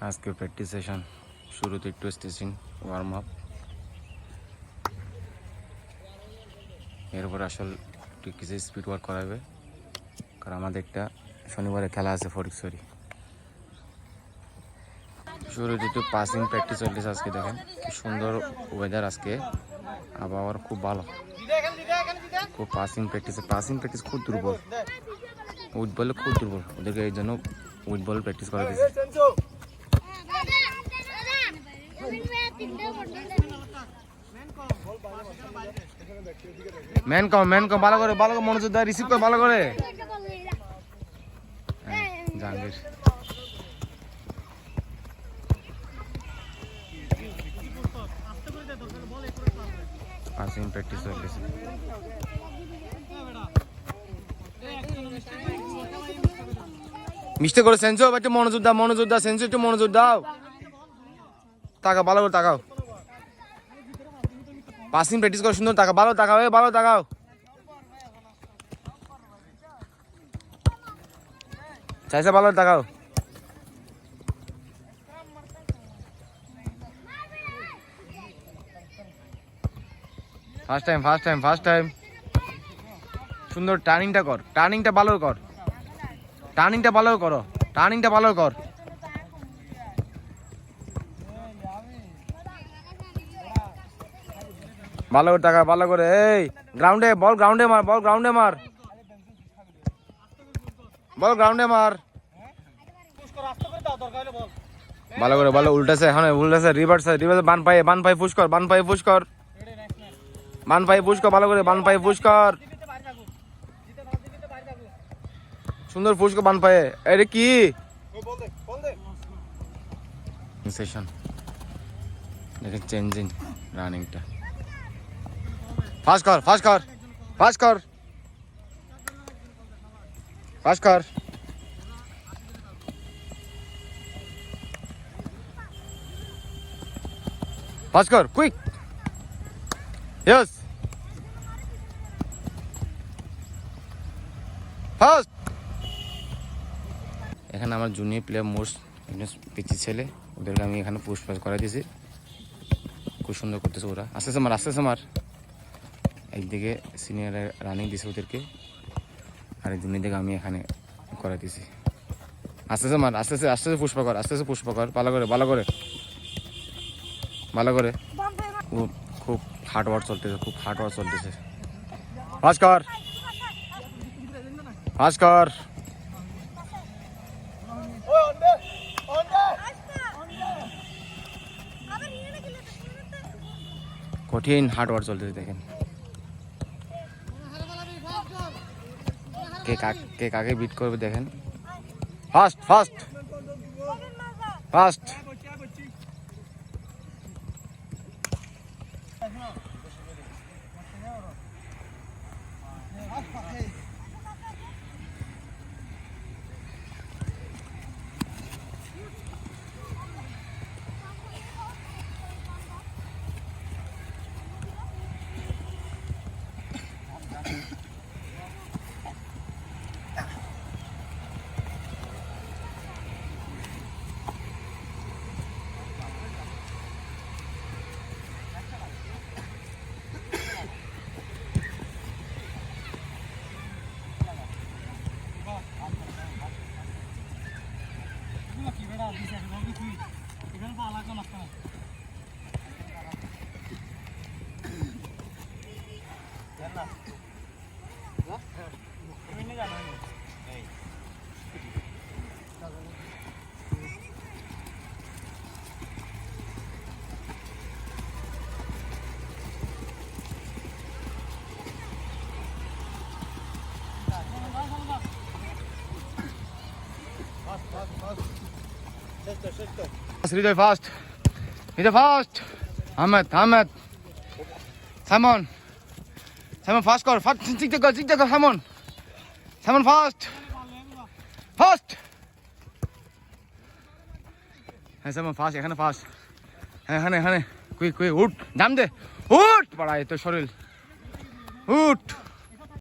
আজকে practice session শুরুতে একটু স্টেচিং ওয়ার্ম আপ এরপর আসল একটু কিছু স্পিড ওয়ার্ক করাবে। কারণ আমাদের একটা শনিবারে খেলা আছে ফরিকসরি শুরুতে একটু পাসিং প্র্যাকটিস চলতেছে আজকে, দেখেন। কি সুন্দর ওয়েদার আজকে। আবহাওয়ার খুব ভালো। খুব পাসিং প্র্যাকটিস পাসিং প্র্যাকটিস খুব দুর্বল। উইট বলে খুব দুর্বল। ওদেরকে এই জন্য উইট বল প্র্যাকটিস করা দিয়েছে ম্যান কম ম্যান কম ভালো করে ভালো করে মনোযোগ দেয় রিসিভ করে, ভালো করে। জাহাঙ্গীর। পাসিং প্র্যাকটিস চলতেছে মিষ্টি করে সেন্সো, একটু মনোযোগ দাও মনোযোগ দাও, সেন্সো, একটু মনোযোগ দাও। তাকাও, ভালো করে তাকাও। পাসিং প্র্যাকটিস করে, সুন্দর তাকাও, ভালো তাকাও, এ, ভালো তাকাও। চাইছে ভালো তাকাও। First time first time first time সুন্দর টার্নিংটা কর টার্নিংটা ভালো কর টার্নিংটা ভালো করো টার্নিংটা ভালো কর। ভালো করে টাকা, ভালো করে, এই গ্রাউন্ডে বল গ্রাউন্ডে মার, বল গ্রাউন্ডে মার। বল গ্রাউন্ডে মার। ভালো করে, ভালো উল্টাছে, এখন উল্টাছে রিভার্স রিভার্স বান পায়ে বান পায়ে ফুস কর, বান পায়ে ফুস কর। বান পায়ে ফুস কর, ভালো করে, বান পায়ে ফুস কর। সুন্দর ফুস কর বান পায়ে। আরে কি? সেশন দেখেন চেঞ্জিং রানিংটা ফাস্ট কর ফাস্ট কর ফাস্ট কর ফাস্ট কর ফাস্ট কর কুইক ইয়েস ফাস্ট এখানে আমার জুনিয়র প্লেয়ার মোস্ট একজন পিচি ছেলে। ওদেরকে আমি এখানে পুশ পাস করা দিয়েছি। খুব সুন্দর করতেছে ওরা। আস্তে আস্তে মার, আস্তে আস্তে মার। একদিকে সিনিয়র রানিং দিছে ওদেরকে, আর এই দিকে আমি এখানে করা দিয়েছি আস্তে আস্তে মার, আস্তে আস্তে আস্তে আস্তে পুষ্পা কর, আস্তে আস্তে পুষ্পা কর, ভালো করে ভালো করে ভালো করে। খুব খুব হার্ড ওয়ার্ক চলতেছে, খুব হার্ড ওয়ার্ক চলতেছে। ফাস্ট কর ফাস্ট কর। কঠিন হার্ড ওয়ার্ক চলতেছে, দেখেন। কে কে কাকে বিট করবে দেখেন। Fast fast fast Hridoy fast Hridoy fast Ahmed Ahmed Simon Simon fast কর ফাস্ট চিকতে কর চিকতে কর সাইমন সাইমন ফাস্ট ফাস্ট হ্যাঁ সাইমন ফাস্ট এখানে ফাস্ট হ্যাঁ এখানে এখানে কুই কুই উঠ জাম দে উঠ পাড়ায় তো শরীর উঠ